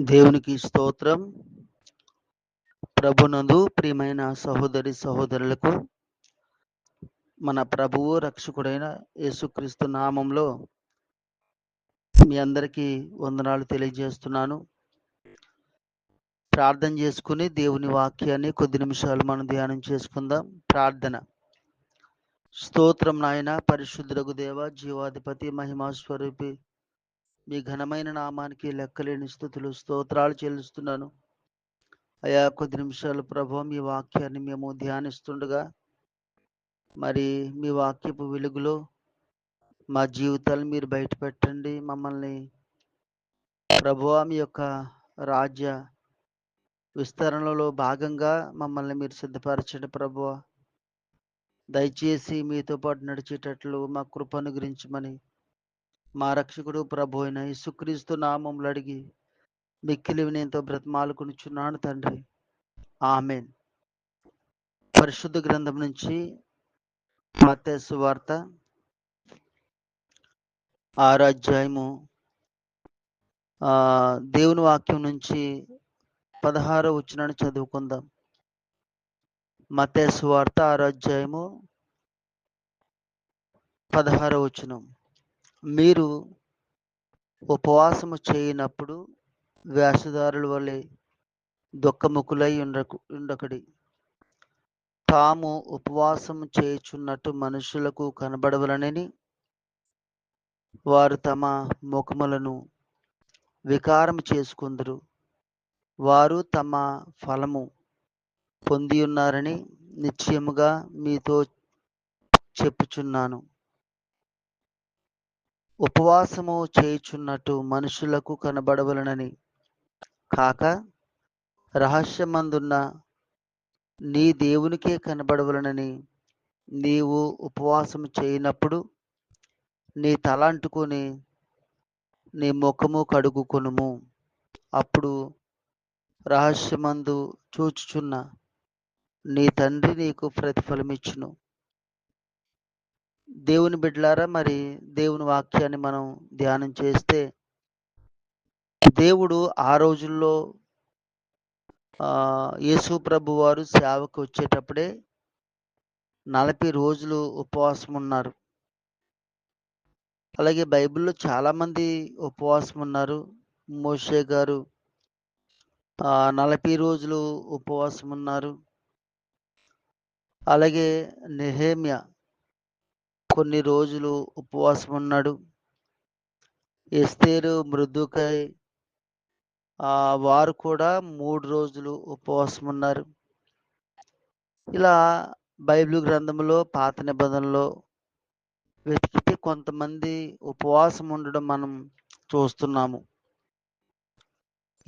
దేవునికి స్తోత్రం. ప్రభునందు ప్రియమైన సహోదరి సహోదరులకు మన ప్రభువు రక్షకుడైన యేసుక్రీస్తు నామంలో మీ అందరికీ వందనాలు తెలియజేస్తున్నాను. ప్రార్థన చేసుకుని దేవుని వాక్యాన్ని కొద్ది నిమిషాలు మనం ధ్యానం చేసుకుందాం. ప్రార్థన. స్తోత్రం నాయన పరిశుద్ధులకు దేవ జీవాధిపతి మహిమా స్వరూపి మీ ఘనమైన నామానికి లెక్కలేని స్థుతులు స్తోత్రాలు చెల్లిస్తున్నాను. అయా కొద్ది నిమిషాలు ప్రభు మీ వాక్యాన్ని మేము ధ్యానిస్తుండగా మరి మీ వాక్యపు వెలుగులో మా జీవితాలు మీరు బయట పెట్టండి మమ్మల్ని ప్రభు మీ యొక్క రాజ్య విస్తరణలో భాగంగా మమ్మల్ని మీరు సిద్ధపరచండి ప్రభు. దయచేసి మీతో పాటు నడిచేటట్లు మా కృపను గురించమని మా రక్షకుడు ప్రభు అయిన యేసుక్రీస్తు నామంలో అడిగి మిక్కిలి వినయంతో బ్రతమాలుకునిచున్నాను తండ్రి. ఆమెన్. పరిశుద్ధ గ్రంథం నుంచి మత్తేసు వార్త ఆరాధ్యాయము ఆ దేవుని వాక్యం నుంచి పదహారో వచ్చినాన్ని చదువుకుందాం. మతేసు వార్త ఆరో అధ్యాయము పదహారో వచనం. మీరు ఉపవాసము చేయనప్పుడు వేషధారుల వలె దుఃఖముఖులై ఉండకు ఉండకడి. తాము ఉపవాసము చేయుచున్నట్టు మనుషులకు కనబడవలనని వారు తమ ముఖములను వికారం చేసుకుందరు. వారు తమ ఫలము పొంది ఉన్నారని నిశ్చయముగా మీతో చెప్పుచున్నాను. ఉపవాసము చేయుచున్నట్టు మనుషులకు కనబడవలనని. కాక రహస్యమందున్న నీ దేవునికే కనబడవలనని నీవు ఉపవాసం చేయనప్పుడు నీ తల అంటుకొని నీ ముఖము కడుగుకొనుము. అప్పుడు రహస్యమందు చూచుచున్న నీ తండ్రి నీకు ప్రతిఫలమిచ్చును. దేవుని బిడ్డలారా మరి దేవుని వాక్యాన్ని మనం ధ్యానం చేస్తే దేవుడు ఆ రోజుల్లో యేసు ప్రభు వారు సేవకు వచ్చేటప్పుడే నలభై రోజులు ఉపవాసం ఉన్నారు. అలాగే బైబిల్లో చాలామంది ఉపవాసం ఉన్నారు. మోషే గారు నలభై రోజులు ఉపవాసం ఉన్నారు. అలాగే నెహేమ్య కొన్ని రోజులు ఉపవాసం ఉన్నాడు. ఎస్తేరు మృదుకై వారు కూడా మూడు రోజులు ఉపవాసం ఉన్నారు. ఇలా బైబిల్ గ్రంథంలో పాత నిబంధనలో వెతికితే కొంతమంది ఉపవాసం ఉండడం మనం చూస్తున్నాము.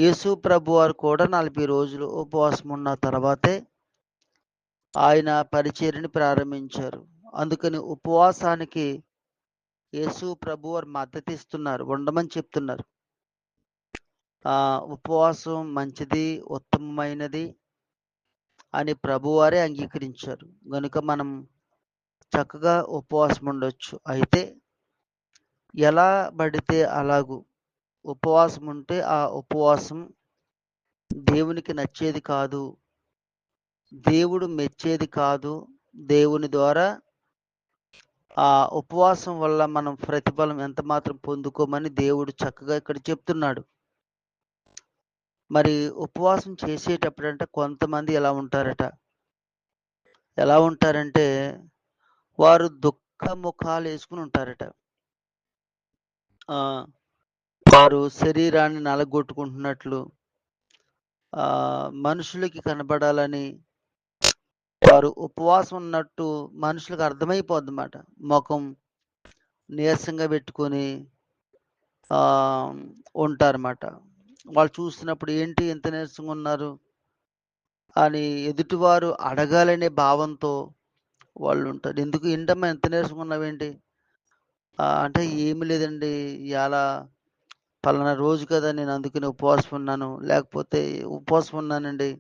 యేసు ప్రభు వారు కూడా నలభై రోజులు ఉపవాసం ఉన్న తర్వాతే ఆయన పరిచర్ని ప్రారంభించారు. అందుకని ఉపవాసానికి యేసు ప్రభు వారు మద్దతిస్తున్నారు ఉండమని చెప్తున్నారు. ఆ ఉపవాసం మంచిది ఉత్తమమైనది అని ప్రభువారే అంగీకరించారు. కనుక మనం చక్కగా ఉపవాసం ఉండొచ్చు. అయితే ఎలా పడితే అలాగూ ఉపవాసం ఉంటే ఆ ఉపవాసం దేవునికి నచ్చేది కాదు దేవుడు మెచ్చేది కాదు దేవుని ద్వారా ఆ ఉపవాసం వల్ల మనం ప్రతిఫలం ఎంత మాత్రం పొందుకోమని దేవుడు చక్కగా ఇక్కడ చెప్తున్నాడు. మరి ఉపవాసం చేసేటప్పుడు అంటే కొంతమంది ఎలా ఉంటారట? ఎలా ఉంటారంటే వారు దుఃఖ ముఖాలు వేసుకుని ఉంటారట. వారు శరీరాన్ని నలగొట్టుకుంటున్నట్లు మనుషులకి కనబడాలని వారు ఉపవాసం ఉన్నట్టు మనుషులకు అర్థమైపోద్ది అన్నమాట ముఖం నీరసంగా పెట్టుకొని ఉంటారన్నమాట. వాళ్ళు చూస్తున్నప్పుడు ఏంటి ఎంత నీరసంగా ఉన్నారు? అని ఎదుటివారు అడగాలనే భావంతో వాళ్ళు ఉంటారు. ఎందుకు? ఏంటమ్మా ఎంత నీరసంగా ఉన్నావేంటి అంటే ఏమి లేదండి. ఇలా పలానా రోజు కదా నేను అందుకని ఉపవాసం ఉన్నాను. లేకపోతే ఉపవాసం ఉన్నానండి.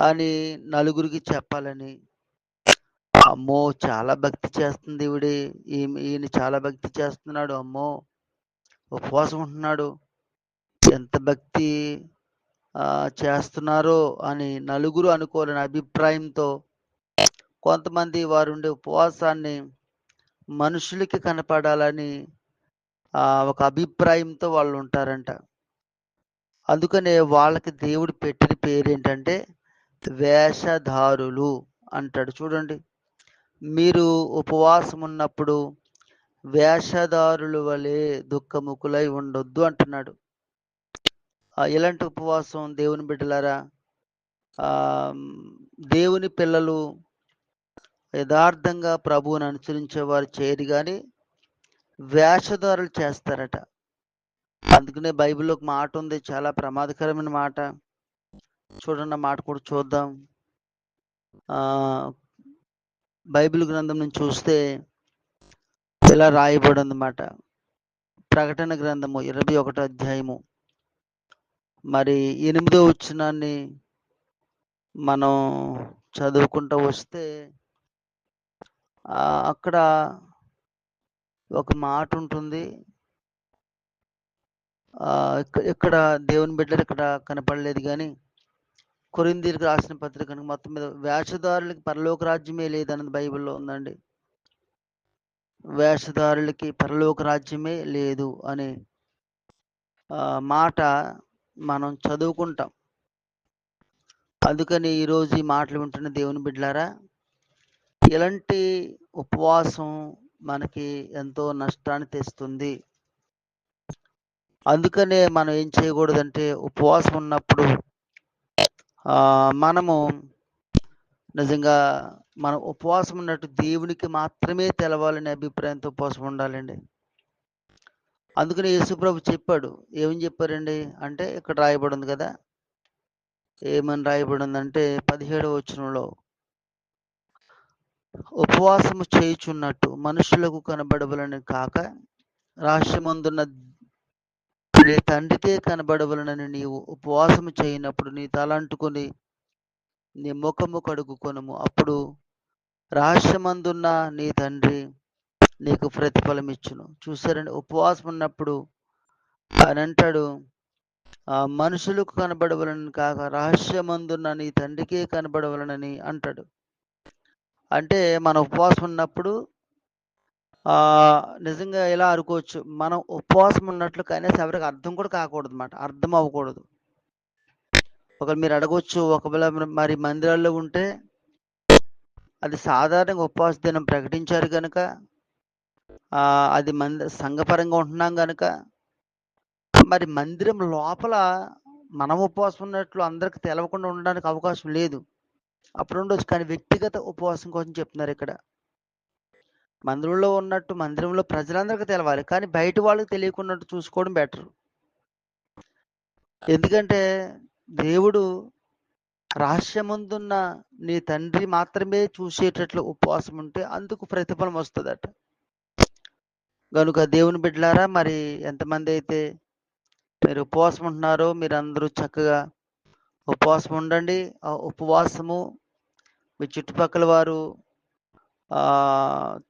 అని నలుగురికి చెప్పాలని. అమ్మో చాలా భక్తి చేస్తుంది ఈవిడి. ఈయన చాలా భక్తి చేస్తున్నాడు అమ్మో. ఉపవాసం ఉంటున్నాడు. ఎంత భక్తి చేస్తున్నారో అని నలుగురు అనుకోలేని అభిప్రాయంతో కొంతమంది వారు ఉండే ఉపవాసాన్ని మనుషులకి కనపడాలని ఒక అభిప్రాయంతో వాళ్ళు ఉంటారంట అందుకనే వాళ్ళకి దేవుడు పెట్టిన పేరు ఏంటంటే వేషధారులు అంటాడు. చూడండి మీరు ఉపవాసం ఉన్నప్పుడు వేషధారుల వలె దుఃఖముకులై ఉండొద్దు అంటున్నాడు. ఎలాంటి ఉపవాసం దేవుని బిడ్డలారా? దేవుని పిల్లలు యథార్థంగా ప్రభువుని అనుసరించే వారు చేయరు కానీ వేషధారులు చేస్తారట. అందుకనే బైబిల్లో ఒక మాట ఉంది చాలా ప్రమాదకరమైన మాట. చూడండి మాట కూడా చూద్దాం. బైబిల్ గ్రంథం నుంచి చూస్తే ఇలా రాయబడి అన్నమాట ప్రకటన గ్రంథము ఇరవై ఒకటో అధ్యాయము. మరి ఎనిమిదో వచ్చినాన్ని మనం చదువుకుంటూ వస్తే అక్కడ ఒక మాట ఉంటుంది. ఇక్కడ దేవుని బిడ్డలు ఇక్కడ కనపడలేదు కానీ కొరిందీలకు రాసిన పత్రిక కనుక మొత్తం మీద వేషధారులకి పరలోక రాజ్యమే లేదన్నది బైబిల్లో ఉందండి. వేషధారులకి పరలోక రాజ్యమే లేదు అనే మాట మనం చదువుకుంటాం. అందుకని ఈరోజు ఈ మాటలు వింటున్న దేవుని బిడ్డలారా ఇలాంటి ఉపవాసం మనకి ఎంతో నష్టాన్ని తెస్తుంది. అందుకనే మనం ఏం చేయకూడదంటే ఉపవాసం ఉన్నప్పుడు మనము నిజంగా మనం ఉపవాసం ఉన్నట్టు దేవునికి మాత్రమే తెలవాలనే అభిప్రాయంతో ఉపవాసం ఉండాలండి. అందుకని యేసుప్రభు చెప్పాడు. ఏమని చెప్పారండి? అంటే ఇక్కడ రాయబడి ఉంది కదా. ఏమని రాయబడి ఉందంటే పదిహేడవ వచనంలో ఉపవాసము చేయుచున్నట్టు మనుషులకు కనబడవలని కాక రాష్ట్రమందున్న నీ తండ్రికే కనబడవలనని నీవు ఉపవాసము చేయనప్పుడు నీ తలంటుకొని నీ ముఖము కడుగుకొనము. అప్పుడు రహస్యమందున్న నీ తండ్రి నీకు ప్రతిఫలం ఇచ్చును చూసారండి ఉపవాసం ఉన్నప్పుడు అని అంటాడు ఆ మనుషులకు కనబడవలనని కాక రహస్యమందున్న నీ తండ్రికే కనబడవలనని అంటాడు. అంటే మన ఉపవాసం ఉన్నప్పుడు నిజంగా ఎలా అనుకోవచ్చు? మనం ఉపవాసం ఉన్నట్లు కనీసం ఎవరికి అర్థం కూడా కాకూడదు అన్నమాట అర్థం అవ్వకూడదు. ఒకవేళ మీరు అడగవచ్చు ఒకవేళ మరి- మందిరాల్లో ఉంటే అది సాధారణంగా ఉపవాస దినం ప్రకటించారు కనుక అది మంది సంఘపరంగా ఉంటున్నాం కనుక మరి మందిరం లోపల మనం ఉపవాసం ఉన్నట్లు అందరికి తెలవకుండా ఉండడానికి అవకాశం లేదు. అప్పుడు ఉండొచ్చు. కానీ వ్యక్తిగత ఉపవాసం కోసం చెప్తున్నారు ఇక్కడ. మందిరంలో ఉన్నట్టు మందిరంలో ప్రజలందరికీ తెలవాలి. కానీ బయట వాళ్ళకి తెలియకున్నట్టు చూసుకోవడం బెటర్. ఎందుకంటే దేవుడు రహస్యముందున్న నీ తండ్రి మాత్రమే చూసేటట్లు ఉపవాసం ఉంటే అందుకు ప్రతిఫలం వస్తుందట. కనుక దేవుని బిడ్డలారా మరి ఎంతమంది అయితే మీరు ఉపవాసం ఉంటున్నారో మీరు అందరూ చక్కగా ఉపవాసం ఉండండి. ఆ ఉపవాసము మీ చుట్టుపక్కల వారు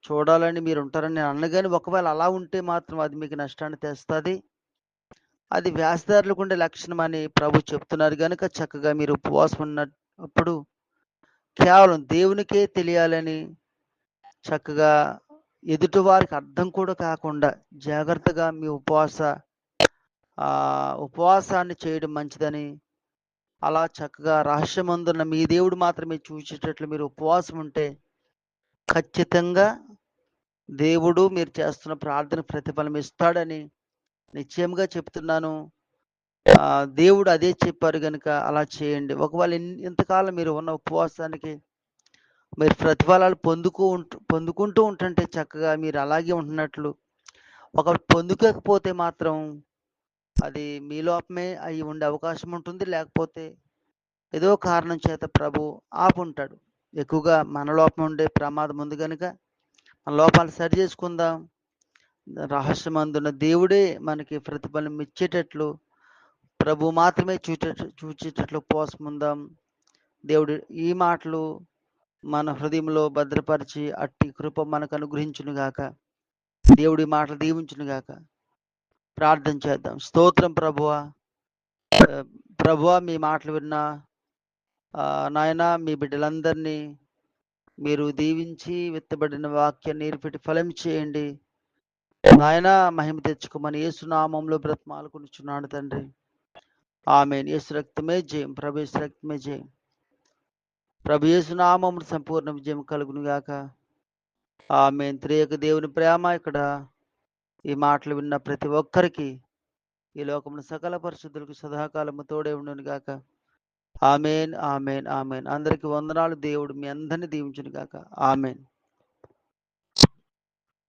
చూడాలని మీరు ఉంటారని నేను అన్నగాని ఒకవేళ అలా ఉంటే మాత్రం అది మీకు నష్టాన్ని తెస్తుంది. అది వ్యాసదారులకు ఉండే లక్షణం అని ప్రభు చెప్తున్నారు కనుక చక్కగా మీరు ఉపవాసం ఉన్నప్పుడు కేవలం దేవునికే తెలియాలని చక్కగా ఎదుటి వారికి అర్థం కూడా కాకుండా జాగ్రత్తగా మీ ఉపవాస ఉపవాసాన్ని చేయడం మంచిదని అలా చక్కగా రహస్యమందున్న మీ దేవుడు మాత్రమే చూసేటట్లు మీరు ఉపవాసం ఉంటే ఖచ్చితంగా దేవుడు మీరు చేస్తున్న ప్రార్థన ప్రతిఫలం ఇస్తాడని నిశ్చయంగా చెప్తున్నాను. దేవుడు అదే చెప్పారు కనుక అలా చేయండి. ఒకవేళ ఇంతకాలం మీరు ఉన్న ఉపవాసానికి మీరు ప్రతిఫలాలు పొందుకు పొందుకుంటూ ఉంటుంటే చక్కగా మీరు అలాగే ఉంటున్నట్లు. ఒక పొందుకోకపోతే మాత్రం అది మీ లోపమే అయి ఉండే అవకాశం ఉంటుంది. లేకపోతే ఏదో కారణం చేత ప్రభు ఆపుంటాడు. ఎక్కువగా మన లోపం ఉండే ప్రమాదం ఉంది కనుక మన లోపాలు సరి చేసుకుందాం. రహస్యమందున్న దేవుడే మనకి ప్రతిఫలం ఇచ్చేటట్లు ప్రభు మాత్రమే చూచేట చూచేటట్లు ఉపవాసం దేవుడు ఈ మాటలు మన హృదయంలో భద్రపరిచి అట్టి కృప మనకు అనుగ్రహించును గాక దేవుడి మాటలు దీవించును గాక ప్రార్థన చేద్దాం. స్తోత్రం ప్రభువ. ప్రభువ మీ మాటలు విన్నా నాయన మీ బిడ్డలందరినీ మీరు దీవించి విత్తబడిన వాక్యాన్ని నీరు ఫలం చేయండి. నాయన మహిమ తెచ్చుకోమని యేసునామంలో బ్రతమాలుకునిచున్నాడు తండ్రి. ఆమె యేసు రక్తమే జయం. ప్రభు యేసు రక్తమే జయం. ప్రభు యేసునామం సంపూర్ణ విజయం కలుగునుగాక. ఆమె త్రియక దేవుని ప్రేమ ఇక్కడ ఈ మాటలు విన్న ప్రతి ఒక్కరికి ఈ లోకమున సకల పరిశుద్ధులకు సదాకాలము తోడే ఉండును గాక ఆమెన్ ఆమెన్ ఆమెన్. అందరికి వందనాలు. దేవుడు మీ అందరిని దీవించును గాక ఆమెన్.